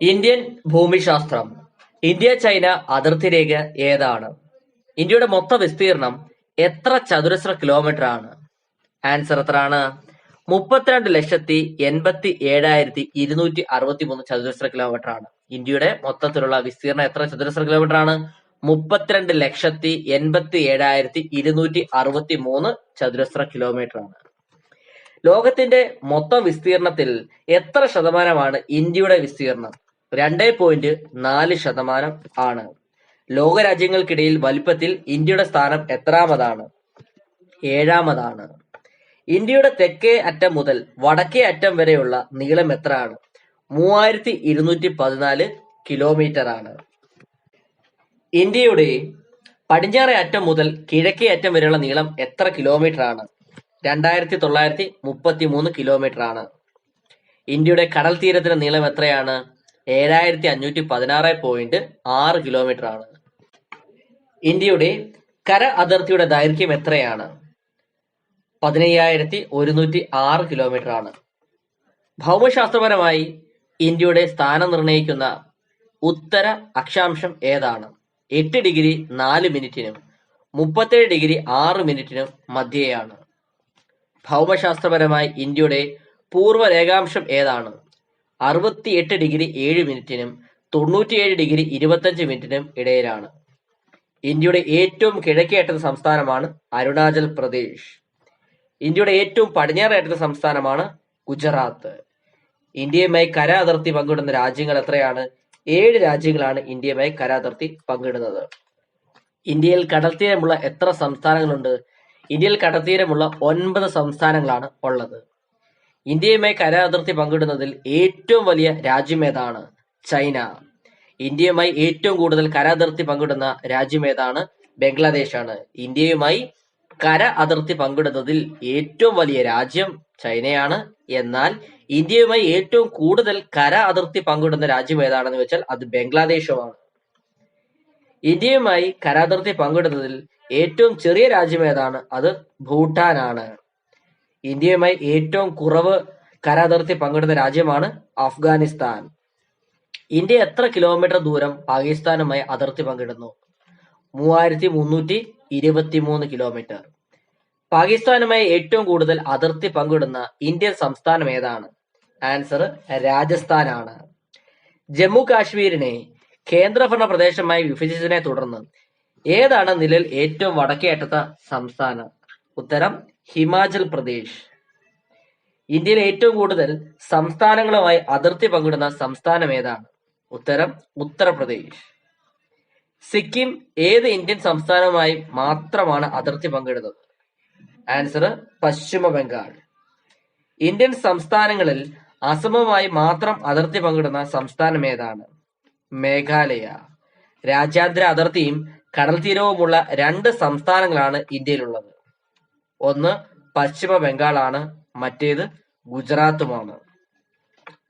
Indian ഭൂമിശാസ്ത്രം India China അതിർത്തി രേഖ ഏതാണ്? ഇന്ത്യയുടെ മൊത്ത വിസ്തീർണം എത്ര ചതുരശ്ര കിലോമീറ്റർ ആണ്? ആൻസർ എത്രയാണ്? മുപ്പത്തിരണ്ട് ലക്ഷത്തി എൺപത്തി ഏഴായിരത്തി ഇരുന്നൂറ്റി അറുപത്തി മൂന്ന് ചതുരശ്ര കിലോമീറ്റർ ആണ്. ഇന്ത്യയുടെ മൊത്തത്തിലുള്ള വിസ്തീർണം എത്ര ചതുരശ്ര കിലോമീറ്റർ ആണ്? മുപ്പത്തിരണ്ട് ലക്ഷത്തി എൺപത്തി ഏഴായിരത്തി ഇരുന്നൂറ്റി അറുപത്തി മൂന്ന് ചതുരശ്ര കിലോമീറ്റർ ആണ്. ലോകത്തിന്റെ മൊത്തം വിസ്തീർണത്തിൽ എത്ര ശതമാനമാണ് ഇന്ത്യയുടെ വിസ്തീർണം? രണ്ടേ പോയിന്റ് നാല് ശതമാനം ആണ്. ലോകരാജ്യങ്ങൾക്കിടയിൽ വലിപ്പത്തിൽ ഇന്ത്യയുടെ സ്ഥാനം എത്രാമതാണ്? ഏഴാമതാണ്. ഇന്ത്യയുടെ തെക്കേ അറ്റം മുതൽ വടക്കേ അറ്റം വരെയുള്ള നീളം എത്രയാണ്? മൂവായിരത്തി ഇരുന്നൂറ്റി പതിനാല് കിലോമീറ്റർ ആണ് ഇന്ത്യയുടെ പടിഞ്ഞാറേ അറ്റം മുതൽ കിഴക്കേ അറ്റം വരെയുള്ള നീളം എത്ര കിലോമീറ്റർ ആണ് രണ്ടായിരത്തി തൊള്ളായിരത്തി മുപ്പത്തി മൂന്ന് കിലോമീറ്റർ ആണ് ഇന്ത്യയുടെ കടൽ തീരത്തിന്റെ നീളം എത്രയാണ്? ഏഴായിരത്തി അഞ്ഞൂറ്റി പതിനാറ് പോയിന്റ് ആറ് കിലോമീറ്റർ ആണ് ഇന്ത്യയുടെ കര അതിർത്തിയുടെ ദൈർഘ്യം എത്രയാണ്? പതിനയ്യായിരത്തി ഒരുന്നൂറ്റി ആറ് കിലോമീറ്റർ ആണ് ഭൗമശാസ്ത്രപരമായി ഇന്ത്യയുടെ സ്ഥാനം നിർണയിക്കുന്ന ഉത്തര അക്ഷാംശം ഏതാണ്? എട്ട് ഡിഗ്രി നാല് മിനിറ്റിനും മുപ്പത്തേഴ് ഡിഗ്രി ആറ് മിനിറ്റിനും മധ്യേയാണ്. ഭൗമശാസ്ത്രപരമായി ഇന്ത്യയുടെ പൂർവരേഖാംശം ഏതാണ്? അറുപത്തിയെട്ട് ഡിഗ്രി ഏഴ് മിനിറ്റിനും തൊണ്ണൂറ്റിയേഴ് ഡിഗ്രി ഇരുപത്തഞ്ച് മിനിറ്റിനും ഇടയിലാണ്. ഇന്ത്യയുടെ ഏറ്റവും കിഴക്കേയറ്റത്തെ സംസ്ഥാനമാണ് അരുണാചൽ പ്രദേശ്. ഇന്ത്യയുടെ ഏറ്റവും പടിഞ്ഞാറേയറ്റത്തെ സംസ്ഥാനമാണ് ഗുജറാത്ത്. ഇന്ത്യയുമായി കര അതിർത്തി പങ്കിടുന്ന രാജ്യങ്ങൾ എത്രയാണ്? ഏഴ് രാജ്യങ്ങളാണ് ഇന്ത്യയുമായി കര അതിർത്തി പങ്കിടുന്നത്. ഇന്ത്യയിൽ കടൽത്തീരമുള്ള എത്ര സംസ്ഥാനങ്ങളുണ്ട്? ഇന്ത്യയിൽ കടൽത്തീരമുള്ള ഒൻപത് സംസ്ഥാനങ്ങളാണ് ഉള്ളത്. ഇന്ത്യയുമായി കര അതിർത്തി പങ്കിടുന്നതിൽ ഏറ്റവും വലിയ രാജ്യമേതാണ് ചൈന. ഇന്ത്യയുമായി ഏറ്റവും കൂടുതൽ കര അതിർത്തി പങ്കിടുന്ന രാജ്യം ഏതാണ്? ബംഗ്ലാദേശാണ്. ഇന്ത്യയുമായി കര അതിർത്തി പങ്കിടുന്നതിൽ ഏറ്റവും വലിയ രാജ്യം ചൈനയാണ്. എന്നാൽ ഇന്ത്യയുമായി ഏറ്റവും കൂടുതൽ കര അതിർത്തി പങ്കിടുന്ന രാജ്യം ഏതാണെന്ന് വെച്ചാൽ അത് ബംഗ്ലാദേശുമാണ്. ഇന്ത്യയുമായി കരാതിർത്തി പങ്കിടുന്നതിൽ ഏറ്റവും ചെറിയ രാജ്യം ഏതാണ്? അത് ഭൂട്ടാനാണ്. ഇന്ത്യയുമായി ഏറ്റവും കുറവ് കരാതിർത്തി പങ്കിടുന്ന രാജ്യമാണ് അഫ്ഗാനിസ്ഥാൻ ഇന്ത്യ എത്ര കിലോമീറ്റർ ദൂരം പാകിസ്ഥാനുമായി അതിർത്തി പങ്കിടുന്നു? മൂവായിരത്തി മുന്നൂറ്റി ഇരുപത്തി മൂന്ന് കിലോമീറ്റർ. പാകിസ്ഥാനുമായി ഏറ്റവും കൂടുതൽ അതിർത്തി പങ്കിടുന്ന ഇന്ത്യൻ സംസ്ഥാനം ഏതാണ്? ആൻസർ രാജസ്ഥാനാണ്. ജമ്മു കാശ്മീരിനെ കേന്ദ്രഭരണ പ്രദേശമായി വിഭജിച്ചതിനെ തുടർന്ന് ഏതാണ് നിലയിൽ ഏറ്റവും വടക്കേ അറ്റത്തെ സംസ്ഥാനം? ഉത്തരം ഹിമാചൽ പ്രദേശ്. ഇന്ത്യയിൽ ഏറ്റവും കൂടുതൽ സംസ്ഥാനങ്ങളുമായി അതിർത്തി പങ്കിടുന്ന സംസ്ഥാനം ഏതാണ്? ഉത്തരം ഉത്തർപ്രദേശ്. സിക്കിം ഏത് ഇന്ത്യൻ സംസ്ഥാനവുമായി മാത്രമാണ് അതിർത്തി പങ്കിടുന്നത്? ആൻസർ പശ്ചിമ ബംഗാൾ. ഇന്ത്യൻ സംസ്ഥാനങ്ങളിൽ അസമുമായി മാത്രം അതിർത്തി പങ്കിടുന്ന സംസ്ഥാനം ഏതാണ്? മേഘാലയ. രാജ്യാന്തര അതിർത്തിയും കടൽ തീരവുമുള്ള രണ്ട് സംസ്ഥാനങ്ങളാണ് ഇന്ത്യയിലുള്ളത്. ഒന്ന് പശ്ചിമ ബംഗാളാണ് മറ്റേത് ഗുജറാത്തുമാണ്.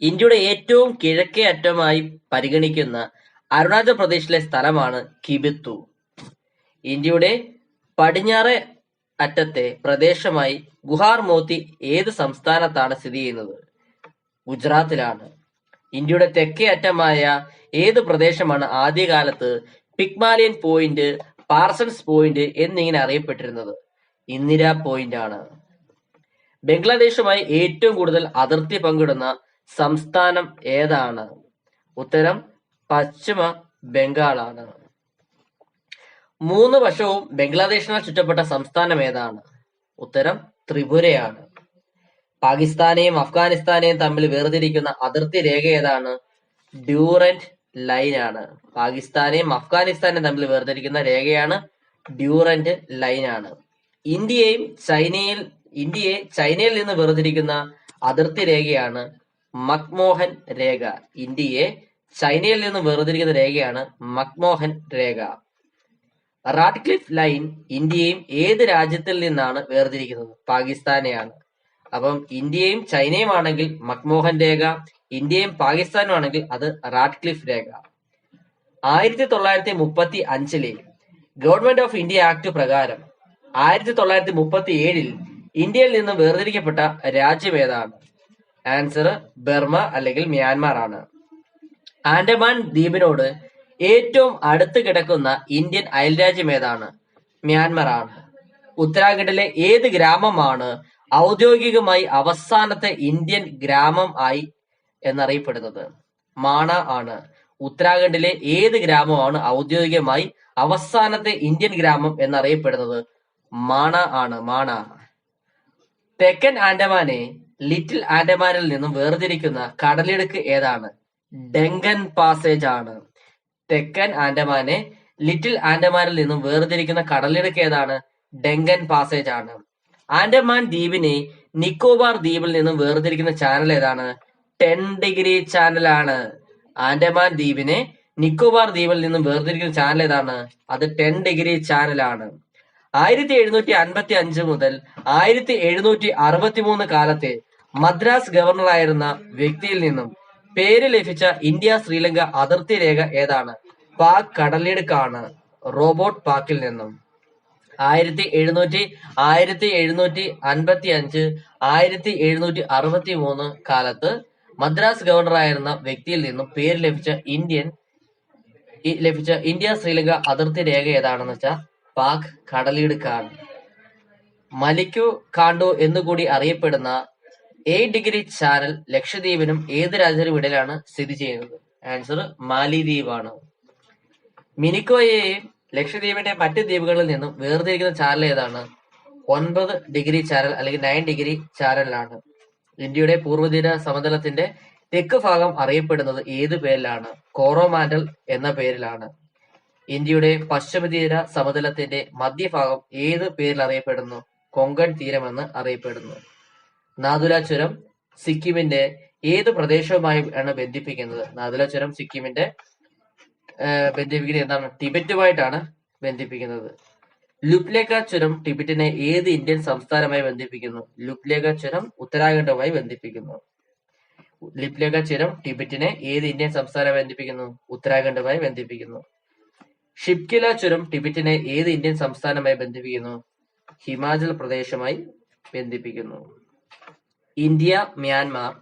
ഇന്ത്യയുടെ ഏറ്റവും കിഴക്കേ അറ്റമായി പരിഗണിക്കുന്ന അരുണാചൽ പ്രദേശിലെ സ്ഥലമാണ് കിബിത്തു. ഇന്ത്യയുടെ പടിഞ്ഞാറെ അറ്റത്തെ പ്രദേശമായി ഗുഹാർ മോത്തി ഏത് സംസ്ഥാനത്താണ് സ്ഥിതി ചെയ്യുന്നത്? ഗുജറാത്തിലാണ്. ഇന്ത്യയുടെ തെക്കേ അറ്റമായ ഏത് പ്രദേശമാണ് ആദ്യകാലത്ത് പിക്മാലിയൻ പോയിന്റ് പാർസൺസ് പോയിന്റ് എന്നിങ്ങനെ അറിയപ്പെട്ടിരുന്നത്? ഇന്ദിര പോയിന്റ് ആണ്. ബംഗ്ലാദേശുമായി ഏറ്റവും കൂടുതൽ അതിർത്തി പങ്കിടുന്ന സംസ്ഥാനം ഏതാണ്? ഉത്തരം പശ്ചിമ ബംഗാളാണ്. മൂന്ന് വശവും ബംഗ്ലാദേശിനാൽ ചുറ്റപ്പെട്ട സംസ്ഥാനം ഏതാണ്? ഉത്തരം ത്രിപുരയാണ്. പാകിസ്ഥാനെയും അഫ്ഗാനിസ്ഥാനെയും തമ്മിൽ വേർതിരിക്കുന്ന അതിർത്തി രേഖ ഏതാണ്? ഡ്യൂറന്റ് ആണ്. പാകിസ്ഥാനെയും അഫ്ഗാനിസ്ഥാനെയും തമ്മിൽ വേർതിരിക്കുന്ന രേഖയാണ് ഡ്യൂറന്റ് ആണ്. ഇന്ത്യയും ചൈനയിൽ ഇന്ത്യയെ ചൈനയിൽ നിന്ന് വേർതിരിക്കുന്ന അതിർത്തി രേഖയാണ് മക്മോഹൻ രേഖ. ഇന്ത്യയെ ചൈനയിൽ നിന്ന് വേർതിരിക്കുന്ന രേഖയാണ് മക്മോഹൻ രേഖ. റാഡ്ക്ലിഫ് ലൈൻ ഇന്ത്യയും ഏത് രാജ്യത്തിൽ നിന്നാണ് വേർതിരിക്കുന്നത്? പാകിസ്ഥാനെയാണ്. അപ്പം ഇന്ത്യയും ചൈനയും ആണെങ്കിൽ മക്മോഹൻ രേഖ ഇന്ത്യയും പാകിസ്ഥാനും ആണെങ്കിൽ അത് റാഡ്ക്ലിഫ് രേഖ. ആയിരത്തി തൊള്ളായിരത്തി മുപ്പത്തി അഞ്ചിലെ ഗവൺമെന്റ് ഓഫ് ഇന്ത്യ ആക്ട് പ്രകാരം ആയിരത്തി തൊള്ളായിരത്തി മുപ്പത്തി ഏഴിൽ ഇന്ത്യയിൽ നിന്നും വേർതിരിക്കപ്പെട്ട രാജ്യം ഏതാണ്? ആൻസർ ബർമ അല്ലെങ്കിൽ മ്യാൻമാർ ആണ് ആൻഡമാൻ ദ്വീപിനോട് ഏറ്റവും അടുത്ത് കിടക്കുന്ന ഇന്ത്യൻ അയൽരാജ്യം ഏതാണ്? മ്യാൻമർ ആണ് ഉത്തരാഖണ്ഡിലെ ഏത് ഗ്രാമമാണ് ഔദ്യോഗികമായി അവസാനത്തെ ഇന്ത്യൻ ഗ്രാമം ആയി എന്നറിയപ്പെടുന്നത്. മാണ ആണ്. ഉത്തരാഖണ്ഡിലെ ഏത് ഗ്രാമമാണ് ഔദ്യോഗികമായി അവസാനത്തെ ഇന്ത്യൻ ഗ്രാമം എന്നറിയപ്പെടുന്നത്? മാണ ആണ്. മാണ. തെക്കൻ ആൻഡമാനെ ലിറ്റിൽ ആൻഡമാനിൽ നിന്നും വേർതിരിക്കുന്ന കടലിടുക്ക് ഏതാണ്? ഡെങ്കൻ പാസേജ് ആണ്. തെക്കൻ ആൻഡമാനെ ലിറ്റിൽ ആൻഡമാനിൽ നിന്നും വേർതിരിക്കുന്ന കടലിടുക്ക് ഏതാണ്? ഡെങ്കൻ പാസേജ് ആണ്. ആൻഡമാൻ ദ്വീപിനെ നിക്കോബാർ ദ്വീപിൽ നിന്നും വേർതിരിക്കുന്ന ചാനൽ ഏതാണ്? ടെൻ ഡിഗ്രി ചാനലാണ് ആൻഡമാൻ ദ്വീപിനെ നിക്കോബാർ ദ്വീപിൽ നിന്നും വേർതിരിക്കുന്ന ചാനൽ ഏതാണ്? അത് ടെൻ ഡിഗ്രി ചാനലാണ് ആയിരത്തി എഴുന്നൂറ്റി അൻപത്തി അഞ്ച് മുതൽ ആയിരത്തി എഴുന്നൂറ്റി അറുപത്തി മൂന്ന് കാലത്തെ മദ്രാസ് ഗവർണറായിരുന്ന വ്യക്തിയിൽ നിന്നും പേര് ലഭിച്ച ഇന്ത്യ ശ്രീലങ്ക അതിർത്തി രേഖ ഏതാണ്? പാക് കടലിടുക്കാണ്. റോബോട്ട് പാക്കിൽ നിന്നും. ആയിരത്തി എഴുന്നൂറ്റി ആയിരത്തി എഴുന്നൂറ്റി അൻപത്തി അഞ്ച് ആയിരത്തി എഴുന്നൂറ്റി അറുപത്തി മൂന്ന് കാലത്ത് മദ്രാസ് ഗവർണറായിരുന്ന വ്യക്തിയിൽ നിന്നും പേര് ലഭിച്ച ഇന്ത്യൻ ലഭിച്ച ഇന്ത്യ ശ്രീലങ്ക അതിർത്തി രേഖ ഏതാണെന്ന് വെച്ചാൽ പാക് കടലിടുക്കാണ് മലിക്കു കാണ്ടു എന്നുകൂടി അറിയപ്പെടുന്ന എയ്റ്റ് ഡിഗ്രി ചാനൽ ലക്ഷദ്വീപിനും ഏത് രാജ്യത്തിനും ഇടയിലാണ് സ്ഥിതി ചെയ്യുന്നത്? ആൻസർ മാലിദ്വീപാണ്. മിനിക്കോയെയും ലക്ഷദ്വീപിന്റെ മറ്റ് ദ്വീപുകളിൽ നിന്നും വേർതിരിക്കുന്ന ചാനൽ ഏതാണ്? ഒൻപത് ഡിഗ്രി ചാനൽ അല്ലെങ്കിൽ നയൻ ഡിഗ്രി ചാനലാണ് ഇന്ത്യയുടെ പൂർവതീര സമതലത്തിന്റെ തെക്ക് ഭാഗം അറിയപ്പെടുന്നത് ഏത് പേരിലാണ്? കോറോമാൻഡൽ എന്ന പേരിലാണ്. ഇന്ത്യയുടെ പശ്ചിമതീര സമതലത്തിന്റെ മധ്യഭാഗം ഏത് പേരിൽ അറിയപ്പെടുന്നു? കൊങ്കൺ തീരമെന്ന് അറിയപ്പെടുന്നു. നാദുല ചുരം സിക്കിമിന്റെ ഏത് പ്രദേശവുമായി ആണ് ബന്ധിപ്പിക്കുന്നത്? നാദുല ചുരം സിക്കിമിന്റെ ബന്ധിപ്പിക്കുന്നത് എന്താണ്? ടിബറ്റുമായിട്ടാണ് ബന്ധിപ്പിക്കുന്നത്. ലുപ്ലേഖ ചുരം ടിബറ്റിനെ ഏത് ഇന്ത്യൻ സംസ്ഥാനമായി ബന്ധിപ്പിക്കുന്നു? ലുപ്ലേഖ ചുരം ഉത്തരാഖണ്ഡുമായി ബന്ധിപ്പിക്കുന്നു. ലിപ്ലേഖ ചുരം ടിബറ്റിനെ ഏത് ഇന്ത്യൻ സംസ്ഥാനമായി ബന്ധിപ്പിക്കുന്നു? ഉത്തരാഖണ്ഡുമായി ബന്ധിപ്പിക്കുന്നു. ഷിപ്കില ചുരം ടിബറ്റിനെ ഏത് ഇന്ത്യൻ സംസ്ഥാനമായി ബന്ധിപ്പിക്കുന്നു? ഹിമാചൽ പ്രദേശുമായി ബന്ധിപ്പിക്കുന്നു. ഇന്ത്യ മ്യാൻമാർ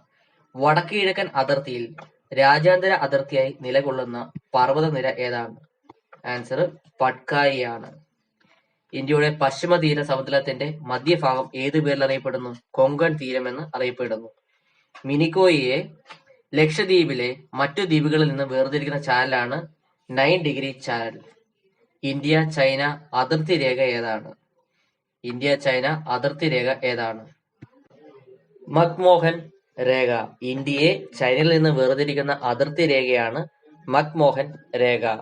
വടക്ക് കിഴക്കൻ അതിർത്തിയിൽ രാജ്യാന്തര അതിർത്തിയായി നിലകൊള്ളുന്ന പർവതനിര ഏതാണ്? ആൻസർ പട്കായി ആണ് ഇന്ത്യയുടെ പശ്ചിമ തീര സമതലത്തിന്റെ മധ്യഭാഗം ഏത് പേരിൽ അറിയപ്പെടുന്നു? കൊങ്കൺ എന്ന് അറിയപ്പെടുന്നു. മിനിക്കോയിയെ ലക്ഷദ്വീപിലെ മറ്റു ദ്വീപുകളിൽ നിന്ന് വേർതിരിക്കുന്ന ചാനലാണ് nine degree channel India China അതിർത്തി രേഖ ഏതാണ്? ഇന്ത്യ ചൈന അതിർത്തി രേഖ ഏതാണ്? മക്മോഹൻ രേഖ. ഇന്ത്യയെ ചൈനയിൽ നിന്ന് വേർതിരിക്കുന്ന അതിർത്തി രേഖയാണ് മക്മോഹൻ രേഖ.